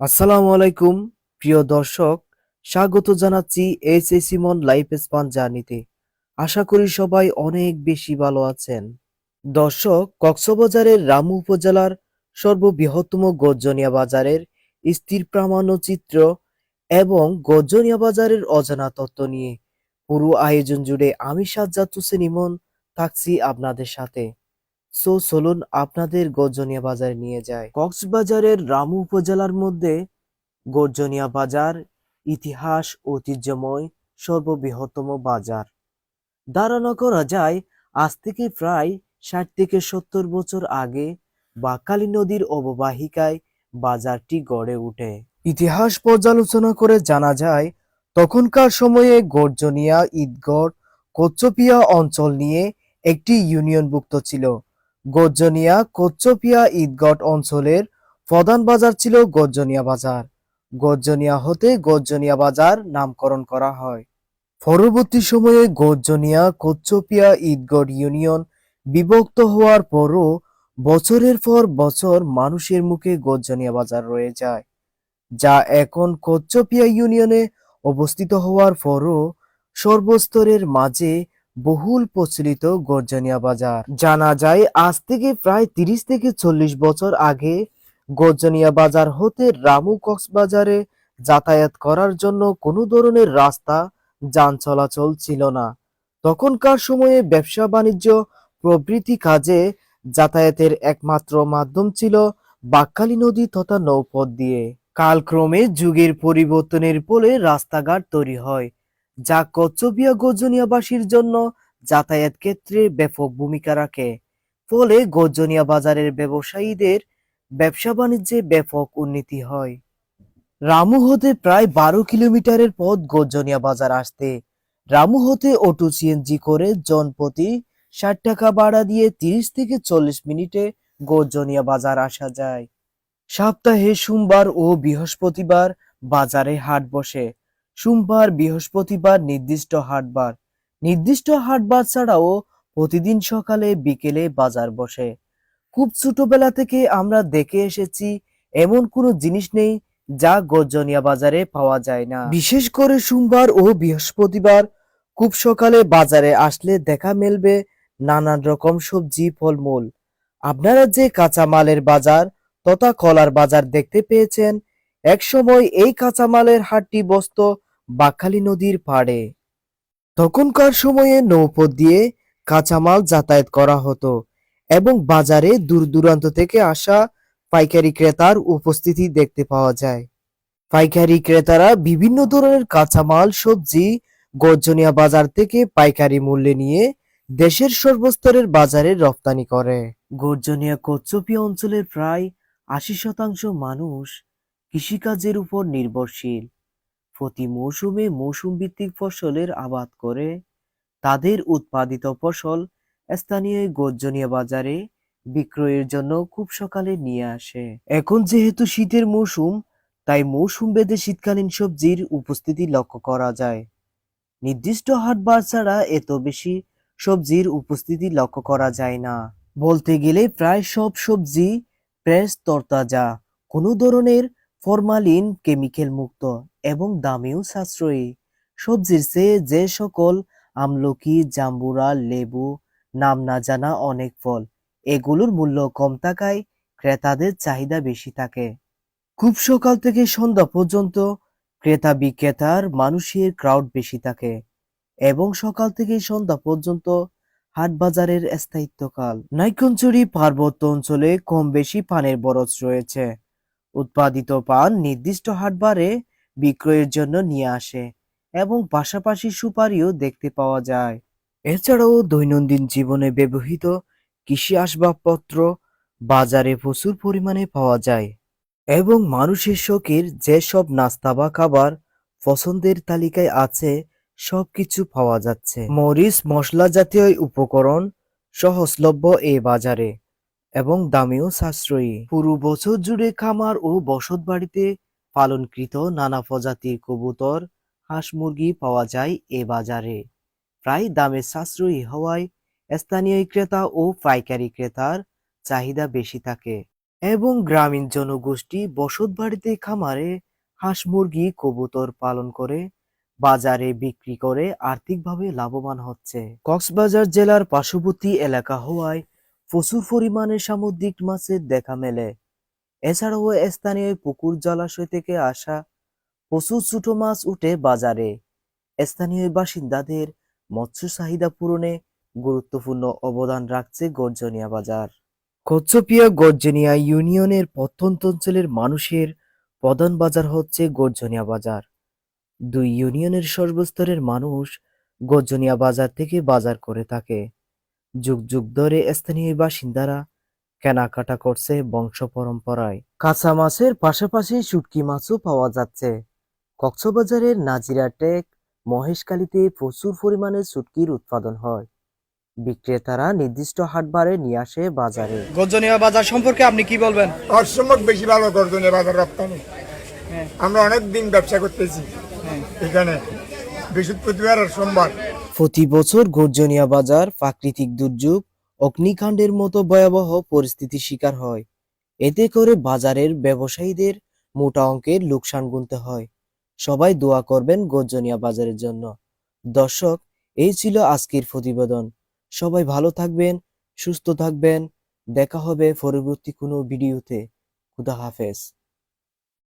আসসালামু আলাইকুম, প্রিয় দর্শক। স্বাগত জানাচ্ছি H S Emon life span জার্নিতে। আশা করি সবাই অনেক বেশি ভালো আছেন। দর্শক, কক্সবাজারের রামু উপজেলার সর্ববৃহত্তম গজ্জনিয়া বাজারের স্থির প্রামাণ্য চিত্র এবং গজ্জনিয়া বাজারের অজানা তত্ত্ব নিয়ে পুরো আয়োজন জুড়ে আমি সাজ্জাদ হোসেন ইমন থাকছি আপনাদের সাথে। সো চলুন আপনাদের গর্জনিয়া বাজারে নিয়ে যায় কক্সবাজারের রামু উপজেলার মধ্যে গর্জনিয়া বাজার ইতিহাস ঐতিহ্যময় সর্ববৃহত্তম বাজার। ধারণা করা যায়, আজ থেকে প্রায় ষাট থেকে সত্তর বছর আগে বাকালী নদীর অববাহিকায় বাজারটি গড়ে ওঠে। ইতিহাস পর্যালোচনা করে জানা যায়, তখনকার সময়ে গর্জনিয়া, ঈদগড় কোচ্চপিয়া অঞ্চল নিয়ে একটি ইউনিয়নভুক্ত ছিল। গর্জনিয়া কোচ্চপিয়া ঈদগট অঞ্চলের প্রধান বাজার ছিল গর্জনিয়া বাজার। গর্জনিয়া হতে গর্জনিয়া বাজার নামকরণ করা হয়। পরবর্তী সময়ে গর্জনিয়া কোচ্চপিয়া ঈদগড় ইউনিয়ন বিভক্ত হওয়ার পরও বছরের পর বছর মানুষের মুখে গর্জনিয়া বাজার রয়ে যায়, যা এখন কোচ্চপিয়া ইউনিয়নে অবস্থিত হওয়ার পরও সর্বস্তরের মাঝে বহুল প্রচলিত গর্জনিয়া বাজার। জানা যায়, আজ থেকে প্রায় তিরিশ থেকে চল্লিশ বছর আগে গর্জনিয়া বাজার হতে রামু কক্সবাজারে যাতায়াত করার জন্য কোনো ধরনের রাস্তা, যান চলাচল ছিল না। তখনকার সময়ে ব্যবসা বাণিজ্য, প্রভৃতি কাজে যাতায়াতের একমাত্র মাধ্যম ছিল বাক্কালী নদী তথা নৌপথ দিয়ে। কালক্রমে যুগের পরিবর্তনের ফলে রাস্তাঘাট তৈরি হয়। যা কচ্ছপিয়া গর্জনিয়াবাসীর জন্য যাতায়াত ক্ষেত্রে ব্যাপক ভূমিকা রাখে। ফলে গর্জনিয়া বাজারের ব্যবসায়ীদের ব্যবসা বাণিজ্যে ব্যাপক উন্নতি হয়। রামু হতে প্রায় বারো কিলোমিটারের পথ গর্জনিয়া বাজার আসতে। রামু হতে অটো সিএনজি করে জনপ্রতি ষাট টাকা ভাড়া দিয়ে তিরিশ থেকে চল্লিশ মিনিটে গর্জনিয়া বাজার আসা যায়। সপ্তাহে সোমবার ও বৃহস্পতিবার বাজারে হাট বসে। সোমবার বৃহস্পতিবার নির্দিষ্ট হাটবার। নির্দিষ্ট হাটবার ছাড়াও প্রতিদিন সকালে বিকেলে বাজার বসে। খুব ছোটবেলা থেকে আমরা দেখে এসেছি, এমন কোনো জিনিস নেই যা গর্জনিয়া বাজারে পাওয়া যায় না। বিশেষ করে সোমবার ও বৃহস্পতিবার খুব সকালে বাজারে আসলে দেখা মেলবে নানান রকম সবজি, ফলমূল। আপনারা যে কাঁচামালের বাজার তথা কলার বাজার দেখতে পেয়েছেন, একসময় এই কাঁচামালের হাটটি বসত বাকখালী নদীর পাড়ে। তখনকার সময়ে নৌপথ দিয়ে কাঁচামাল যাতায়াত করা হতো এবং বাজারে দূর দূরান্ত থেকে আসা পাইকারি ক্রেতার উপস্থিতি দেখতে পাওয়া যায়। পাইকারি ক্রেতারা বিভিন্ন ধরনের কাঁচামাল, সবজি, গর্জনিয়া বাজার থেকে পাইকারি মূল্যে নিয়ে দেশের সর্বস্তরের বাজারে রপ্তানি করে। গর্জনিয়া কচ্ছপি অঞ্চলের প্রায় আশি শতাংশ মানুষ কৃষিকাজের উপর নির্ভরশীল। প্রতি মৌসুমে মৌসুম ভিত্তিক ফসলের আবাদ করে। তাদের উৎপাদিত ফসল স্থানীয় এই বাজারে বিক্রয়ের জন্য খুব সকালে নিয়ে আসে। এখন যেহেতু শীতের মৌসুম, তাই মৌসুম ভেদে শীতকালীন সবজির উপস্থিতি লক্ষ্য করা যায়। নির্দিষ্ট হাটবার ছাড়া এত বেশি সবজির উপস্থিতি লক্ষ্য করা যায় না। বলতে গেলে প্রায় সব সবজি ফ্রেশ তরতাজা, কোনো ধরনের ফরমালিন, কেমিক্যাল মুক্ত। এবং দামেও সাশ্রয়ী। সবজির চেয়ে যে সকল আমলকি, জাম্বুরা, লেবু, নাম না জানা অনেক ফল, এগুলোর মূল্য কম থাকায় ক্রেতাদের চাহিদা বেশি থাকে। খুব সকাল থেকে সন্ধ্যা পর্যন্ত ক্রেতা বিক্রেতার মানুষের ক্রাউড বেশি থাকে এবং সকাল থেকে সন্ধ্যা পর্যন্ত হাট বাজারের স্থায়িত্বকাল। নাইকঞ্চুরি পার্বত্য অঞ্চলে কম বেশি পানের বরজ রয়েছে। উৎপাদিত পান নির্দিষ্ট হাটবারে বিক্রয়ের জন্য নিয়ে আসে এবং পাশাপাশি সুপারিও দেখতে পাওয়া যায়। এছাড়াও দৈনন্দিন জীবনে ব্যবহৃত কৃষি আসবাবপত্র বাজারে প্রচুর পরিমাণে পাওয়া যায় এবং মানুষের শখের যেসব নাস্তা বা খাবার পছন্দের তালিকায় আছে, সবকিছু পাওয়া যাচ্ছে। মরিচ মশলা জাতীয় উপকরণ সহজলভ্য এই বাজারে এবং দামেও সাশ্রয়ী। পুরো বছর জুড়ে খামার ও বসত বাড়িতে পালনকৃত নানা প্রজাতির কবুতর, হাঁস মুরগি পাওয়া যায় এ বাজারে। প্রায় দামে সাশ্রয়ী হওয়ায় স্থানীয় ক্রেতা ও পাইকারি ক্রেতার চাহিদা বেশি থাকে এবং গ্রামীণ জনগোষ্ঠী বসতবাড়িতে খামারে হাঁস মুরগি কবুতর পালন করে, বাজারে বিক্রি করে আর্থিকভাবে লাভবান হচ্ছে। কক্সবাজার জেলার পার্শ্ববর্তী এলাকা হওয়ায় প্রচুর পরিমাণে সামুদ্রিক মাছের দেখা মেলে। এছাড়াও স্থানীয় পুকুর জলাশয় থেকে আসা প্রচুর ছোট মাছ উঠে বাজারে। স্থানীয় বাসিন্দাদের মৎস্য চাহিদা পূরণে গুরুত্বপূর্ণ অবদান রাখছে গর্জনিয়া বাজার। কচ্ছপিয়া গর্জনিয়া ইউনিয়নের প্রত্যন্ত অঞ্চলের মানুষের প্রধান বাজার হচ্ছে গর্জনিয়া বাজার। দুই ইউনিয়নের সর্বস্তরের মানুষ গর্জনিয়া বাজার থেকে বাজার করে থাকে। যুগ যুগ ধরে স্থানীয় বাসিন্দারা কেনাকাটা করছে বংশ পরম্পরায়। কাঁচা মাছের পাশাপাশি শুটকি মাছও পাওয়া যাচ্ছে। কক্সবাজারের নাজিরাটেক মহেশখালীতে প্রচুর পরিমাণে শুটকির উৎপাদন হয়। বিক্রেতারা নির্দিষ্ট হাটবারে নিয়ে আসে বাজারে। গজনীয় বাজার সম্পর্কে আপনি কি বলবেন? অসমক বেশি ভালো গর্জনে বাজার রপ্তানি। হ্যাঁ। আমরা অনেক দিন ব্যবসা করতেছি। হ্যাঁ। এখানে বৃহস্পতিবার আর সোমবার। প্রতি বছর গর্জনিয়া বাজার প্রাকৃতিক দুর্যোগ অগ্নিকাণ্ডের মতো ভয়াবহ পরিস্থিতির শিকার হয়। এতে করে বাজারের ব্যবসায়ীদের মোটা অঙ্কের লোকসান গুনতে হয়। সবাই দোয়া করবেন গর্জনিয়া বাজারের জন্য। দর্শক, এই ছিল আজকের প্রতিবেদন। সবাই ভালো থাকবেন, সুস্থ থাকবেন। দেখা হবে পরবর্তী কোনো ভিডিওতে। খুদা হাফেজ।